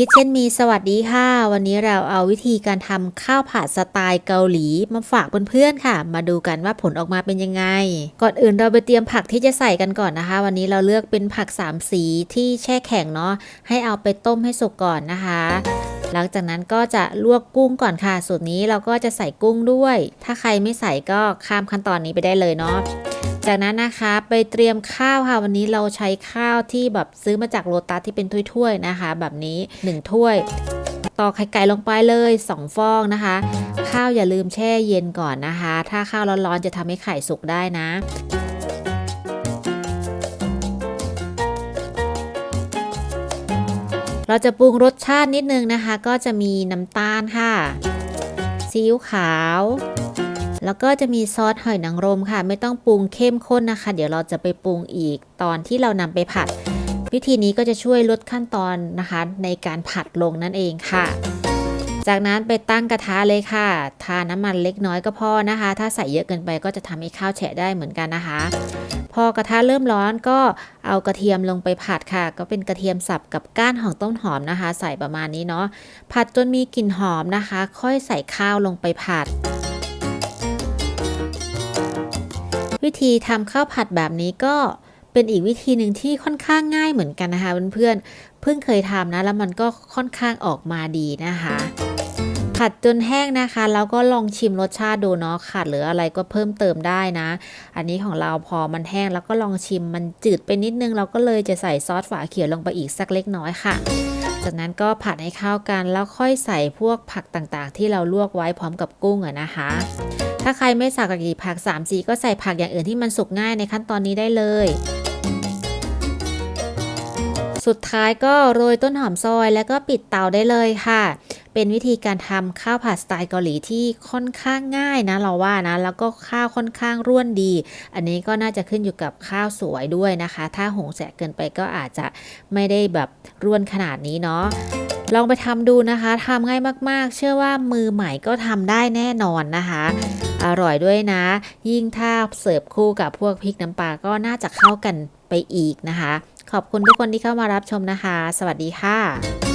คิดเช่นมีสวัสดีค่ะ วันนี้เราเอาวิธีการทำข้าวผัดสไตล์เกาหลีมาฝากเพื่อนๆค่ะ มาดูกันว่าผลออกมาเป็นยังไง ก่อนอื่นเราไปเตรียมผักที่จะใส่กันก่อนนะคะ วันนี้เราเลือกเป็นผักสามสีที่แช่แข็งเนาะให้เอาไปต้มให้สุกก่อนนะคะ หลังจากนั้นก็จะลวกกุ้งก่อนค่ะ สูตรนี้เราก็จะใส่กุ้งด้วย ถ้าใครไม่ใส่ก็ข้ามขั้นตอนนี้ไปได้เลยเนาะจากนั้นนะคะไปเตรียมข้าวค่ะวันนี้เราใช้ข้าวที่แบบซื้อมาจากโลตัสที่เป็นถ้วยๆนะคะ แบบนี้ 1 ถ้วยตอกไข่ไก่ลงไปเลย 2 ฟองนะคะ ข้าวอย่าลืมแช่เย็นก่อนนะคะ ถ้าข้าวร้อนๆจะทำให้ไข่สุกได้นะ เราจะปรุงรสชาตินิดนึงนะคะ ก็จะมีน้ำตาลค่ะซีอิ๊วขาว แล้วก็จะมีซอสหอยนางรมค่ะ ไม่ต้องปรุงเข้มข้นนะคะ เดี๋ยวเราจะไปปรุงอีกตอนที่เรานำไปผัด วิธีนี้ก็จะช่วยลดขั้นตอนนะคะ ในการผัดลงนั่นเองค่ะ จากนั้นไปตั้งกระทะเลยค่ะ ทาน้ำมันเล็กน้อยก็พอนะคะ ถ้าใส่เยอะเกินไปก็จะทำให้ข้าวแฉะได้เหมือนกันนะคะ พอกระทะเริ่มร้อนก็เอากระเทียมลงไปผัดค่ะ ก็เป็นกระเทียมสับกับก้านของต้นหอมนะคะ ใส่ประมาณนี้เนาะ ผัดจนมีกลิ่นหอมนะคะ ค่อยใส่ข้าวลงไปผัดวิธีทำข้าวผัดแบบนี้ก็เป็นอีกวิธีหนึ่งที่ค่อนข้างง่ายเหมือนกันนะคะเพื่อนๆเพิ่งเคยทำนะแล้วมันก็ค่อนข้างออกมาดีนะคะ ผัดจนแห้งนะคะ แล้วก็ลองชิมรสชาติดูเนาะขาดหรืออะไรก็เพิ่มเติมได้นะ อันนี้ของเราพอมันแห้งแล้วก็ลองชิมมันจืดไปนิดนึง เราก็เลยจะใส่ซอสฝาเขียวลงไปอีกสักเล็กน้อยค่ะ จากนั้นก็ผัดให้เข้ากันแล้วค่อยใส่พวกผักต่างๆ ที่เราลวกไว้พร้อมกับกุ้งอะนะคะ ถ้าใครไม่สักกี่ผัก3 4ก็ใส่ผักอย่างอื่นที่มันสุกง่ายในขั้นตอนนี้ได้เลย สุดท้ายก็โรยต้นหอมซอยแล้วก็ปิดเตาได้เลยค่ะ เป็นวิธีการทำข้าวผัดสไตล์เกาหลีที่ค่อนข้างง่ายนะเราว่านะ แล้วก็ข้าวค่อนข้างร่วนดี อันนี้ก็น่าจะขึ้นอยู่กับข้าวสวยด้วยนะคะ ถ้าหงแสะเกินไปก็อาจจะไม่ได้แบบร่วนขนาดนี้เนาะลองไปทำดูนะคะทำง่ายมากๆ เชื่อว่ามือใหม่ก็ทำได้แน่นอนนะคะอร่อยด้วยนะ ยิ่งถ้าเสิร์ฟคู่กับพวกพริกน้ำปลาก็น่าจะเข้ากันไปอีกนะคะ ขอบคุณทุกคนที่เข้ามารับชมนะคะ สวัสดีค่ะ